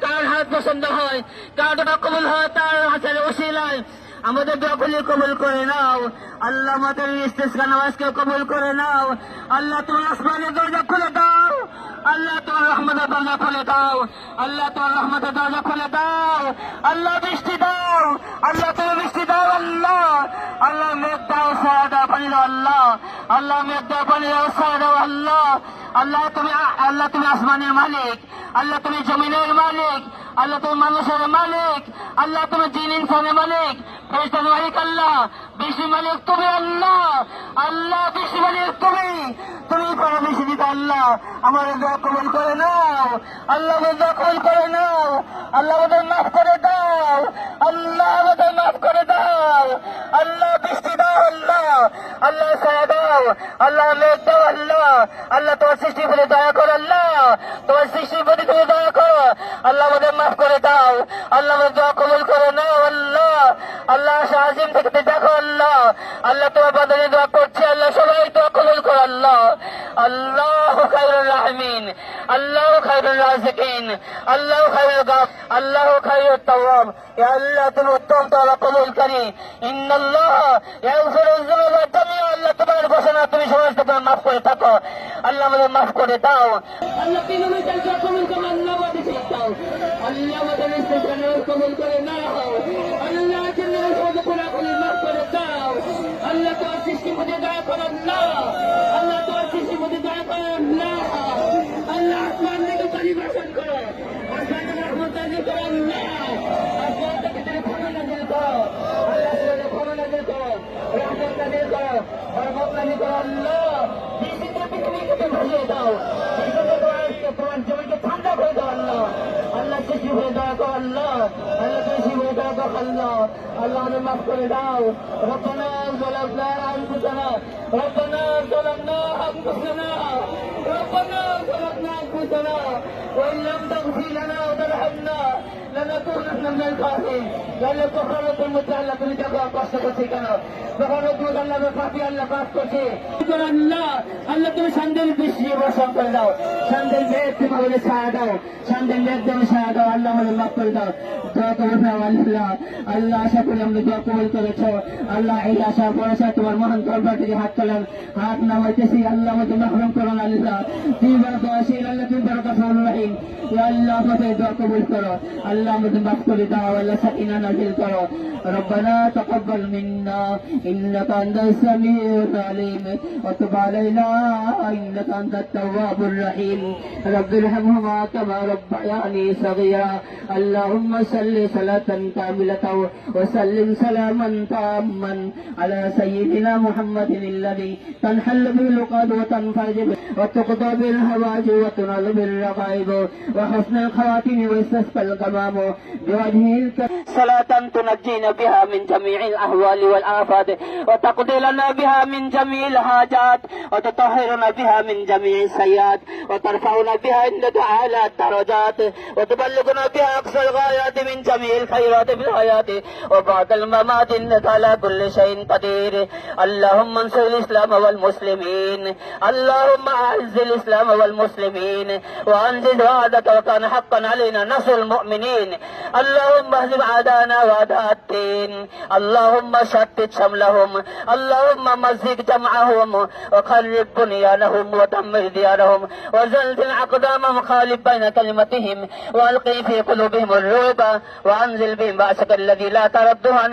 কার হাত পছন্দ হয়? কার দোয়া কবুল হয়? তার হাতের ওসিলায়। আমাদের দোয়াগুলি কবুল করে নাও। আল্লাহ আমাদের ইস্তেসকা নামাজকে কবুল করে নাও। আল্লাহ তোমার আসমানের দরজা খুলে দাও। আল্লাহ তোমার রহমতের দরজা খুলে দাও। আল্লাহ তোমার রহমতের দরজা খুলে দাও। আল্লাহ বৃষ্টি দাও। আল্লাহ তুমি বৃষ্টি দাও আল্লাহ। আল্লাহ মেঘ দাও, সারা পানি দাও আল্লাহ। আল্লাহ মেঘ দাও, পানি দাও, সারা আল্লাহ। আল্লাহ তুমি আল্লাহ তুমি আসমানের মালিক। আল্লাহ তুমি জমিনের মালিক। আল্লাহ তুমি মানুষের মালিক। আল্লাহ তুমি জিন মালিক। ফেরেশতার মালিক আল্লাহ বেশি মালিক তুমি আল্লাহ। আল্লাহ বেশি মালিক তুমি। তুমি করো আল্লাহ। আমার দোয়া কবুল করে নাও। আল্লাহ দোয়া কবুল করে নাও। আল্লাহ আমাদের মাফ করে দাও। আল্লাহ আমাদের মাফ করে দাও। আল্লাহ বৃষ্টি দাও, আল্লাহ। আল্লাহ সায়া দাও। আল্লাহ মেঘ দাও, আল্লাহ। আল্লাহ তোমার সৃষ্টি করে দয়া করো, আল্লাহ। তোমার সৃষ্টির প্রতি তুমি দয়া করো। আল্লাহ আমাদের মাফ করে দাও। আল্লাহ আমাদের দোয়া কবুল করে নাও, আল্লাহ। আল্লাহ শাহিম থেকে দেখো, আল্লাহ। আল্লাহ তোমার বাদলে দোয়া করছে দোয়া কবুল করো আল্লাহ। আল্লাহ খাইরুল রাহমিন। আল্লাহ খাইরুল রাজিকিন। আল্লাহ খাইরুল গাফ আল্লাহ খাইরুল তাওয়াব। ইয়া আল্লাহ, তুমি উত্তম তাওবা কবুল করি। ইন্নাল্লাহ ইয়াগফিরু যুনুবা জামিআ। আল্লাহ তোমার ঘোষণা তুমি সমস্ত তোমার মাফ করে থাকো। আল্লাহ আমাদের মাফ করে দাও। আল্লাহ তিন মিনিটের দোয়া কবুল করো আল্লাহ আমাদের দাও। আল্লাহ আমাদের কবুল করে নাও মধ্যে দয়া করেন না। আল্লাহ তোমার সৃষ্টির মধ্যে দয়া করেন না। আল্লাহ আসমান থেকে পরিবেশন করো, আসমান থেকে রহমত নাজিল করো আল্লাহ আসমান থেকে তুমি ক্ষমা নাজিল করো। আল্লাহ থেকে ক্ষমা নাজিল করো রহমত নাজিল করো। دخل النار اللهم نعم اغفر دعو ربنا ظلمنا أنفسنا. ربنا ظلمنا أنفسنا. ربنا ظلمنا أنفسنا. وإن لم تغفر لنا وترحمنا আল্লাহ তুমি দেখো তোমার মহান দরবার হাত তোলেন হাত না হইতেছি আল্লাহ মতো মাহরুম করুন আল্লাহ তুমি বড় দোয়া আল্লাহ তুমি বড় কথা আল্লাহ আমাদের কবুল করো আল্লাহ محمد بقل دعوانا سئنا بالبراء ربنا تقبل منا إنك أنت السميع العليم. وتب علينا إنك أنت التواب الرحيم. رب ارحمهما كما ربياني صغيرا. اللهم صل صلاة كاملة وسلم سلاما تاما على سيدنا محمد الذي تنحل به العقد وتنفرج به. وتقضى به الهواج وتنال به الرغائب وحسن الخواتم ويستسقى الغمام بوجهه صلاة تنجينا بها من جميع الأهوال والآفات وتقضي لنا بها من جميع الحاجات وتطهرنا بها من جميع السيئات وترفعنا بها عندك أعلى الدرجات وتبلغنا بها أقصى الغايات من جميع الخيرات في الحياة وبعد الممات إنك على كل شيء قدير. اللهم انصر الإسلام والمسلمين اللهم أعز الإسلام والمسلمين وأنزل وعدك وكان حقا علينا نصر المؤمنين. اللهم اهزم أعداءنا وأعداء الدين. اللهم شتت شملهم. اللهم مزق جمعهم. وخرب بنيانهم ودمر ديارهم. وزلزل أقدامهم خالف بين كلمتهم. وألقي في قلوبهم الرعب. وأنزل بهم بأسك الذي لا ترده عن